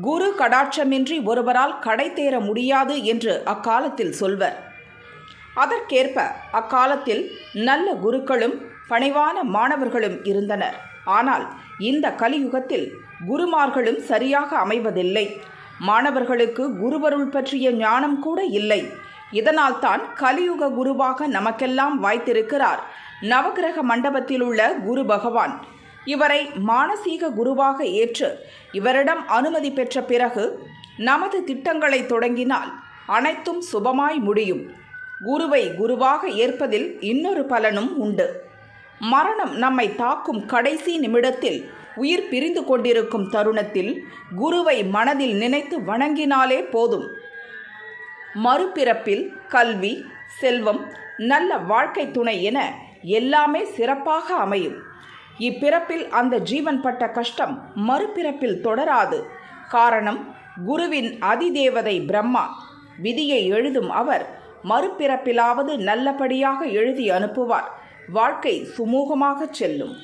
குரு கடாட்சமின்றி ஒருவரால் கடை தேர முடியாது என்று அக்காலத்தில் சொல்வர். அதற்கேற்ப அக்காலத்தில் நல்ல குருக்களும் பணிவான மாணவர்களும் இருந்தனர். ஆனால் இந்த கலியுகத்தில் குருமார்களும் சரியாக அமைவதில்லை. மாணவர்களுக்கு குருவருள் பற்றிய ஞானம் கூட இல்லை. இதனால்தான் கலியுக குருவாக நமக்கெல்லாம் வாய்த்திருக்கிறார். நவகிரக மண்டபத்தில் உள்ள குரு பகவான். இவரை மானசீக குருவாக ஏற்று இவரிடம் அனுமதி பெற்ற பிறகு நமது திட்டங்களை தொடங்கினால் அனைத்தும் சுபமாய் முடியும். குருவை குருவாக ஏற்பதில் இன்னொரு பலனும் உண்டு. மரணம் நம்மை தாக்கும் கடைசி நிமிடத்தில் உயிர் பிரிந்து கொண்டிருக்கும் தருணத்தில் குருவை மனதில் நினைத்து வணங்கினாலே போதும். மறுபிறப்பில் கல்வி செல்வம் நல்ல வாழ்க்கை துணை என எல்லாமே சிறப்பாக அமையும். இப்பிறப்பில் அந்த ஜீவன் பட்ட கஷ்டம் மறுபிறப்பில் தொடராது. காரணம் குருவின் அதிதேவதை பிரம்மா. விதியை எழுதும் அவர் மறுபிறப்பிலாவது நல்லபடியாக எழுதி அனுப்புவார். வாழ்க்கை சுமூகமாகச் செல்லும்.